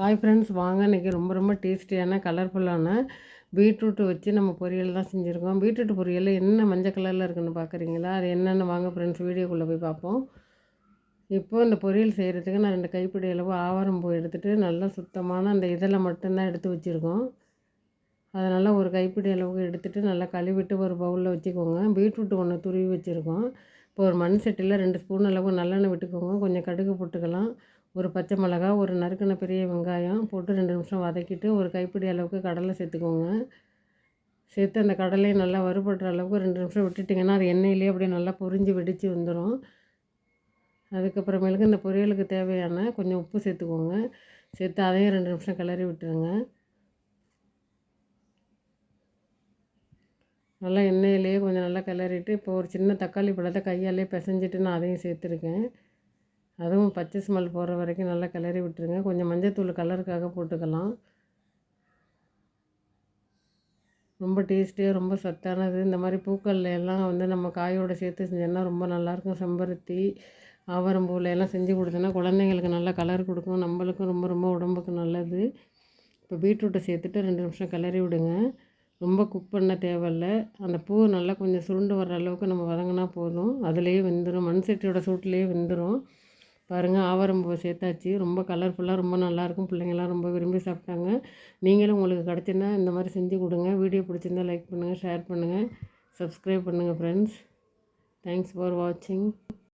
Hi friends வாங்க. இன்றைக்கி ரொம்ப ரொம்ப டேஸ்டியான கலர்ஃபுல்லான பீட்ரூட்டு வச்சு நம்ம பொரியல் தான் செஞ்சுருக்கோம். பீட்ரூட் பொரியல் என்ன மஞ்சள் கலரில் இருக்குன்னு பார்க்குறீங்களா அது என்னென்னு வாங்க ஃப்ரெண்ட்ஸ் வீடியோக்குள்ளே போய் பார்ப்போம் இப்போது இந்த பொரியல் செய்கிறதுக்கு நான் ரெண்டு கைப்பிடி அளவு ஆவாரம் பூ எடுத்துகிட்டு நல்லா சுத்தமான அந்த இதில் மட்டும்தான் எடுத்து வச்சுருக்கோம். அதனால் ஒரு கைப்பிடி அளவுக்கு எடுத்துகிட்டு நல்லா கழுவிட்டு ஒரு பவுலில் வச்சுக்கோங்க. பீட்ரூட் ஒன்று துருவி வச்சுருக்கோம். இப்போ ஒரு மண் சட்டியில் ரெண்டு ஸ்பூன் அளவு நல்லெண்ணெய் விட்டுக்கோங்க. கொஞ்சம் கடுகு போட்டுக்கலாம். ஒரு பச்சை மிளகா ஒரு நறுக்கின பெரிய வெங்காயம் போட்டு ரெண்டு நிமிஷம் வதக்கிட்டு ஒரு கைப்பிடி அளவுக்கு கடலை சேர்த்துக்கோங்க. சேர்த்து அந்த கடலையை நல்லா வறுபடுற அளவுக்கு ரெண்டு நிமிஷம் விட்டுட்டிங்கன்னா அது எண்ணெயிலே அப்படியே நல்லா பொரிஞ்சு வெடித்து வந்துடும் அதுக்கப்புறமேலுக்கு இந்த பொரியலுக்கு தேவையான கொஞ்சம் உப்பு சேர்த்துக்கோங்க. சேர்த்து அதையும் ரெண்டு நிமிஷம் கிளறி விட்டுருங்க. நல்லா எண்ணெயிலேயே கொஞ்சம் நல்லா கிளறிட்டு இப்போ ஒரு சின்ன தக்காளி பழத்தை கையாலே பிசைஞ்சிட்டு நான் அதையும் சேர்த்துருக்கேன். அதுவும் பச்சை ஸ்மெல் போகிற வரைக்கும் நல்லா கிளறி விட்டுருங்க. கொஞ்சம் மஞ்சத்தூள் கலருக்காக போட்டுக்கலாம். ரொம்ப டேஸ்டியாக ரொம்ப சத்தானது. இந்த மாதிரி பூக்கள்ல எல்லாம் வந்து நம்ம காயோடு சேர்த்து செஞ்சோன்னா ரொம்ப நல்லாயிருக்கும். செம்பருத்தி ஆவரம்பூவில் எல்லாம் செஞ்சு கொடுத்தோன்னா குழந்தைங்களுக்கு நல்லா கலர் கொடுக்கும். நம்மளுக்கும் ரொம்ப ரொம்ப உடம்புக்கு நல்லது. இப்போ பீட்ரூட்டை சேர்த்துட்டு ரெண்டு நிமிஷம் கிளறி விடுங்க. ரொம்ப குக் பண்ண தேவையில்ல. அந்த பூ நல்லா கொஞ்சம் சுருண்டு வர்ற அளவுக்கு நம்ம வதங்கினா போதும். அதுலேயே வெந்துடும் மண் சட்டியோட சூட்லேயே வெந்துடும் பாருங்கள் ஆவாரம்பூவை சேர்த்தாச்சு. ரொம்ப கலர்ஃபுல்லாக ரொம்ப நல்லாயிருக்கும். பிள்ளைங்கள்லாம் ரொம்ப விரும்பி சாப்பிட்டாங்க. நீங்களும் உங்களுக்கு கிடச்சின்னா இந்த மாதிரி செஞ்சு கொடுங்க. வீடியோ பிடிச்சிருந்தா லைக் பண்ணுங்கள் ஷேர் பண்ணுங்கள் சப்ஸ்கிரைப் பண்ணுங்கள் ஃப்ரெண்ட்ஸ் தேங்க்ஸ் ஃபார் வாட்சிங்